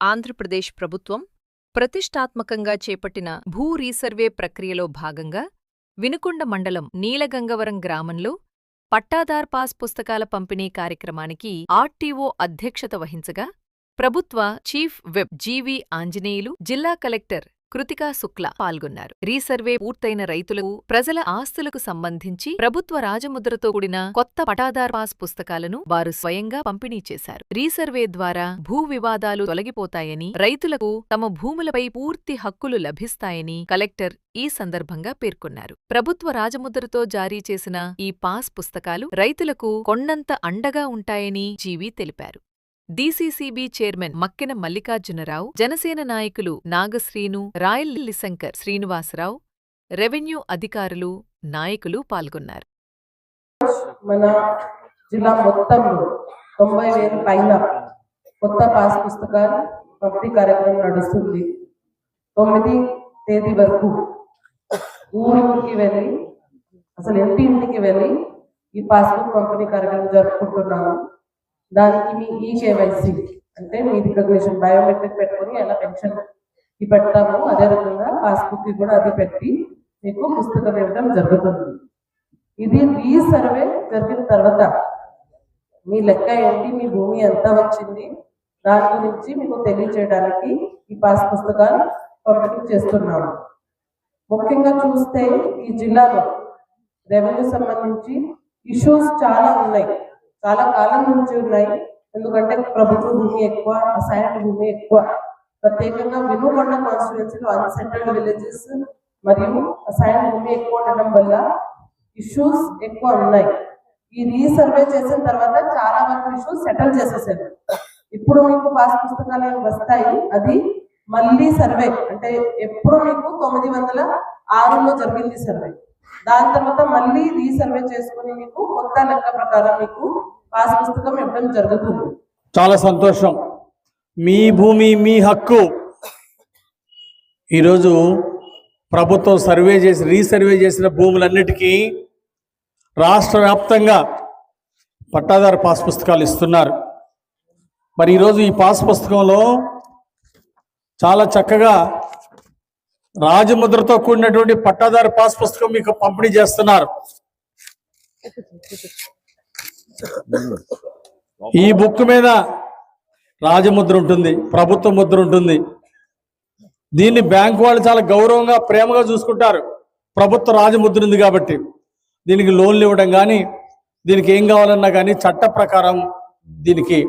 ఆంధ్రప్రదేశ్ ప్రభుత్వం ప్రతిష్టాత్మకంగా చేపట్టిన భూ రీసర్వే ప్రక్రియలో భాగంగా వినుకొండ మండలం నీలగంగవరం గ్రామంలో పట్టాదార్ పాస్ పుస్తకాల పంపిణీ కార్యక్రమానికి ఆర్టీఓ అధ్యక్షత వహించగా ప్రభుత్వ చీఫ్ వెబ్ జీవి ఆంజనేయులు జిల్లా కలెక్టర్ కృతికా శుక్ల పాల్గొన్నారు. రీసర్వే పూర్తయిన రైతులకు ప్రజల ఆస్తులకు సంబంధించి ప్రభుత్వ రాజముద్రతో కూడిన కొత్త పటాదార్ పాస్ పుస్తకాలను వారు స్వయంగా పంపిణీ చేశారు. రీసర్వే ద్వారా భూ వివాదాలు తొలగిపోతాయని రైతులకు తమ భూములపై పూర్తి హక్కులు లభిస్తాయని కలెక్టర్ ఈ సందర్భంగా పేర్కొన్నారు. ప్రభుత్వ రాజముద్రతో జారీ చేసిన ఈ పాస్ పుస్తకాలు రైతులకు కొండంత అండగా ఉంటాయని జీవి తెలిపారు. డీసీసీబీ చైర్మన్ మక్కెన మల్లికార్జునరావు జనసేన నాయకులు నాగశ్రీను రాయల్లిశంకర్ శ్రీనివాసరావు రెవెన్యూ అధికారులు నాయకులు పాల్గొన్నారు. మన జిల్లా మొత్తంలో తొంభై వేల పైన కొత్త పాస్ పుస్తకాలు పంపిణీ కార్యక్రమం నడుస్తుంది. తొమ్మిది తేదీ వరకు ఊరూరికి వెళ్ళి అసలు ఇంటి ఇంటికి వెళ్ళి ఈ పాస్బుక్ పంపిణీ కార్యక్రమం జరుపుకుంటున్నాము. దానికి మీ ఈ కేవైసీ అంటే మీ రికగ్నిషన్ బయోమెట్రిక్ పెట్టుకొని ఎలా పెన్షన్ పెడతాము పెడతామో అదే రకంగా పాస్బుక్కి కూడా అది పెట్టి మీకు పుస్తకం ఇవ్వడం జరుగుతుంది. ఇది ఈ సర్వే జరిగిన తర్వాత మీ లెక్క ఏంటి మీ భూమి ఎంత వచ్చింది దాని గురించి మీకు తెలియచేయడానికి ఈ పాస్ పుస్తకాలు పంపిణీ చేస్తున్నాము. ముఖ్యంగా చూస్తే ఈ జిల్లాలో రెవెన్యూ సంబంధించి ఇష్యూస్ చాలా ఉన్నాయి. చాలా కాలం నుంచి ఉన్నాయి. ఎందుకంటే ప్రభుత్వ భూమి ఎక్కువ అసైన్డ్ భూమి ఎక్కువ. ప్రత్యేకంగా వినుకొండ కాన్స్టిట్యున్సీలో అన్సెంట్రల్ విలేజెస్ మరియు అసైన్డ్ భూమి ఎక్కువ ఉండడం వల్ల ఇష్యూస్ ఎక్కువ ఉన్నాయి. ఈ రీసర్వే చేసిన తర్వాత చాలా వరకు ఇష్యూస్ సెటిల్ చేసేసారు. ఇప్పుడు మీకు పాస్ పుస్తకాలు వస్తాయి? అది మళ్ళీ సర్వే. అంటే ఎప్పుడు మీకు తొమ్మిది వందల ఆరులో జరిగింది సర్వే. దాని తర్వాత మళ్ళీ రీసర్వే చేసుకుని మీకు కొత్త లెక్క ప్రకారం మీకు పాస్ పుస్తకం ఇవ్వడం జరుగుతుంది. చాలా సంతోషం. మీ భూమి మీ హక్కు. ఈరోజు ప్రభుత్వం సర్వే చేసి రీసర్వే చేసిన భూములన్నిటికీ రాష్ట్ర వ్యాప్తంగా పట్టాదారు పాస్ పుస్తకాలు ఇస్తున్నారు. మరి ఈరోజు ఈ పాస్ పుస్తకంలో చాలా చక్కగా రాజముద్రతో కూడినటువంటి పట్టాదారు పాస్ పుస్తకం మీకు పంపిణీ చేస్తున్నారు. ఈ బుక్ మీద రాజముద్ర ఉంటుంది ప్రభుత్వ ముద్ర ఉంటుంది. దీన్ని బ్యాంకు వాళ్ళు చాలా గౌరవంగా ప్రేమగా చూసుకుంటారు. ప్రభుత్వ రాజముద్ర ఉంది కాబట్టి దీనికి లోన్లు ఇవ్వడం కానీ దీనికి ఏం కావాలన్నా కానీ చట్ట ప్రకారం దీనికి